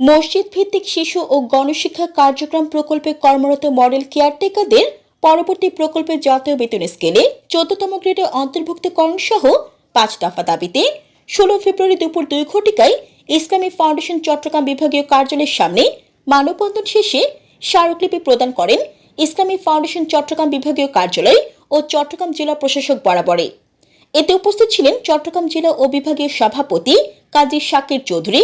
মসজিদ ভিত্তিক শিশু ও গণশিক্ষা কার্যক্রম প্রকল্পে কর্মরত মডেল কেয়ারটেকারদের পরবর্তী প্রকল্পের জাতীয় বেতন স্কেলে চোদ্দতম গ্রেডে অন্তর্ভুক্তিকরণ সহ পাঁচ দফা দাবিতে ষোলো ফেব্রুয়ারি দুপুর দুই ঘটিকায় ইসলামী ফাউন্ডেশন চট্টগ্রাম বিভাগীয় কার্যালয়ের সামনে মানববন্ধন শেষে স্মারকলিপি প্রদান করেন ইসলামী ফাউন্ডেশন চট্টগ্রাম বিভাগীয় কার্যালয় ও চট্টগ্রাম জেলা প্রশাসক বরাবরে। এতে উপস্থিত ছিলেন চট্টগ্রাম জেলা ও বিভাগীয় সভাপতি কাজী শাকির চৌধুরী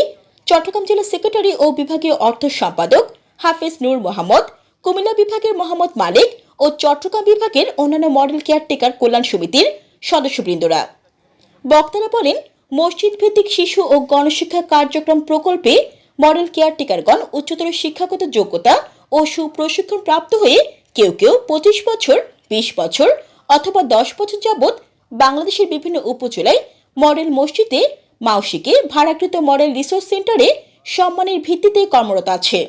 চট্টগ্রাম জেলা সেক্রেটারি ও বিভাগীয় অর্থ সম্পাদক হাফিজ নূর মোহাম্মদ, কুমিল্লা বিভাগের মোহাম্মদ মালিক ও চট্টগ্রাম বিভাগের অন্যান্য মডেল কেয়ারটেকার কল্যাণ সমিতির সদস্যবৃন্দরা। বক্তারা বলেন মসজিদ ভিত্তিক শিশু ও গণশিক্ষা কার্যক্রম প্রকল্পে মডেল কেয়ারটেকারগণ উচ্চতর শিক্ষাগত যোগ্যতা ও সুপ্রশিক্ষণ প্রাপ্ত হয়ে কেউ কেউ পঁচিশ বছর, বিশ বছর অথবা দশ বছর যাবৎ বাংলাদেশের বিভিন্ন উপজেলায় মডেল মসজিদে মাউসিকে ভাড়াকৃত মডেল রিসোর্স সেন্টারে সম্মানের ভিত্তিতে কর্মরত আছে।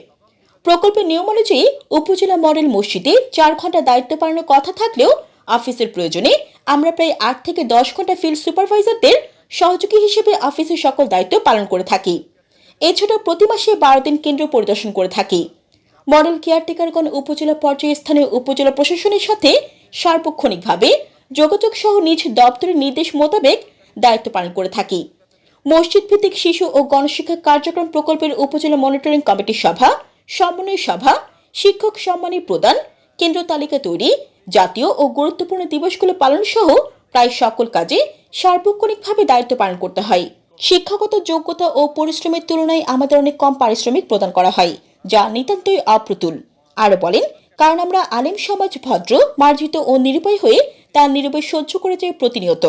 প্রকল্পের নিয়ম অনুযায়ী উপজেলা মডেল মসজিদে চার ঘণ্টা দায়িত্ব পালনের কথা থাকলেও অফিসের প্রয়োজনে আমরা প্রায় আট থেকে দশ ঘণ্টা ফিল্ড সুপারভাইজারদের সহযোগী হিসেবে অফিসের সকল দায়িত্ব পালন করে থাকি। এছাড়াও প্রতি মাসে বারো দিন কেন্দ্র পরিদর্শন করে থাকি। মডেল কেয়ারটেকারগণ উপজেলা পর্যায়ে স্থানীয় উপজেলা প্রশাসনের সাথে সার্বক্ষণিকভাবে যোগাযোগ সহ নিজ দপ্তরের নির্দেশ মোতাবেক দায়িত্ব পালন করে থাকি। মসজিদ ভিত্তিক শিশু ও গণশিক্ষা কার্যক্রম প্রকল্পের উপজেলা মনিটরিং কমিটির সভা, সমন্বয় সভা, শিক্ষক সম্মানী প্রদান, কেন্দ্র তালিকা তৈরি, জাতীয় ও গুরুত্বপূর্ণ দিবসগুলো পালন সহ প্রায় সকল কাজে সার্বক্ষণিকভাবে দায়িত্ব পালন করতে হয়। শিক্ষাগত যোগ্যতা ও পরিশ্রমের তুলনায় আমাদের অনেক কম পারিশ্রমিক প্রদান করা হয়, যা নিতান্তই অপ্রতুল। আরও বলেন, কারণ আমরা আলেম সমাজ ভদ্র, মার্জিত ও নিরুপায় হয়ে তার নিরুপায় সহ্য করে যাই প্রতিনিয়ত।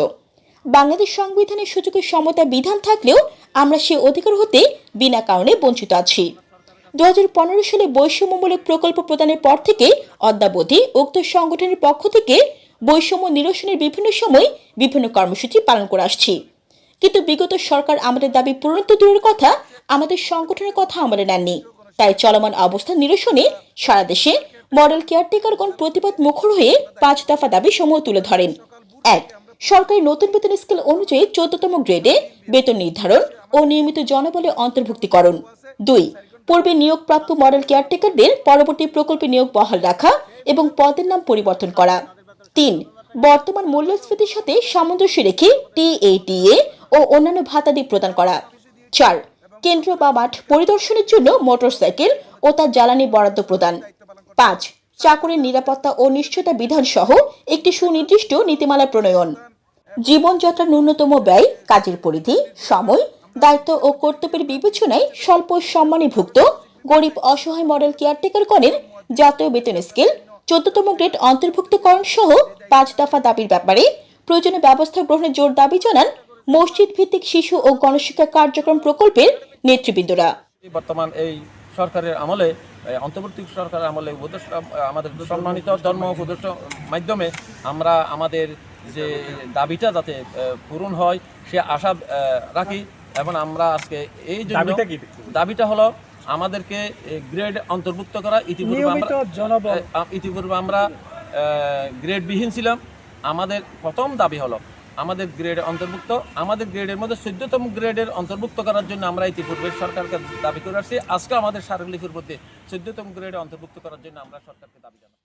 বাংলাদেশ সংবিধানের সুযোগের সমতা বিধান থাকলেও আমরা সে অধিকার হতে বিনা কারণে বঞ্চিত আছি। দুহাজার পনেরো সালে বৈষম্যমূলক প্রকল্প প্রদানের পর থেকে অদ্যাবধি উক্ত সংগঠনের পক্ষ থেকে বৈষম্য নিরসনের বিভিন্ন সময় বিভিন্ন কর্মসূচি পালন করে আসছি। কিন্তু বিগত সরকার আমাদের দাবি পূরণ তো দূরের কথা আমাদের সংগঠনের কথা আমলে নেননি। তাই চলমান অবস্থা নিরসনে সারা দেশে মডেল কেয়ারটেকারগণ প্রতিবাদ মুখর হয়ে পাঁচ দফা দাবি সমূহ তুলে ধরেন। এক সরকারি নতুন বেতন স্কেল অনুযায়ী চোদ্দতম গ্রেডে বেতন নির্ধারণ ও নিয়মিত জনবলে অন্তর্ভুক্তিকরণ। দুই, পূর্বে নিয়োগপ্রাপ্ত মডেল কেয়ারটেকারদের পরবর্তী প্রকল্পে নিয়োগ বহাল রাখা এবং পদের নাম পরিবর্তন করা। তিন, বর্তমান মূল্যস্ফীতির সাথে সামঞ্জস্য রেখে টিএটিএ ও অন্যান্য ভাতাদি প্রদান করা। চার, কেন্দ্র বা মাঠ পরিদর্শনের জন্য মোটরসাইকেল ও তার জ্বালানি বরাদ্দ প্রদান। পাঁচ, চাকরির নিরাপত্তা ও নিশ্চয়তা বিধান সহ একটি সুনির্দিষ্ট নীতিমালা প্রণয়ন। জীবনযাত্রার ন্যূনতম ব্যয়, কাজের পরিধি, সময়, দায়িত্ব ও কর্তব্যের বিবেচনায় স্বল্প সম্মানীভুক্ত, গরিব অসহায় মডেল কেয়ারটেকারগণের জাতীয় বেতন স্কেল, চোদ্দতম গ্রেড অন্তর্ভুক্তকরণ সহ পাঁচ দফা দাবির ব্যাপারে প্রয়োজনীয় ব্যবস্থা গ্রহণের জোর দাবি জানান মসজিদ ভিত্তিক শিশু ও গণশিক্ষা কার্যক্রম প্রকল্পের নেতৃবৃন্দরা। বর্তমান এই সরকারের আমলে অন্তর্বর্তী সরকারের আমলে উপদেষ্টা, আমাদের সম্মানিত ধর্ম উপদেষ্টা মাধ্যমে আমরা আমাদের যে দাবিটা যাতে পূরণ হয় সে আশা রাখি। এবং আমরা আজকে এই জন্য দাবিটা? হলো আমাদেরকে গ্রেড অন্তর্ভুক্ত করা। ইতিপূর্বে আমরা ইতিপূর্বে আমরা গ্রেডবিহীন ছিলাম। আমাদের প্রথম দাবি হলো আমাদের গ্রেড অন্তর্ভুক্ত। আমাদের গ্রেডের মধ্যে চোদ্দতম গ্রেডের অন্তর্ভুক্ত করার জন্য আমরা ইতিপূর্বে সরকারকে দাবি করে আসছি। আজকে আমাদের সারলিপির মধ্যে চোদ্দতম গ্রেডে অন্তর্ভুক্ত করার জন্য আমরা সরকারকে দাবি জানাই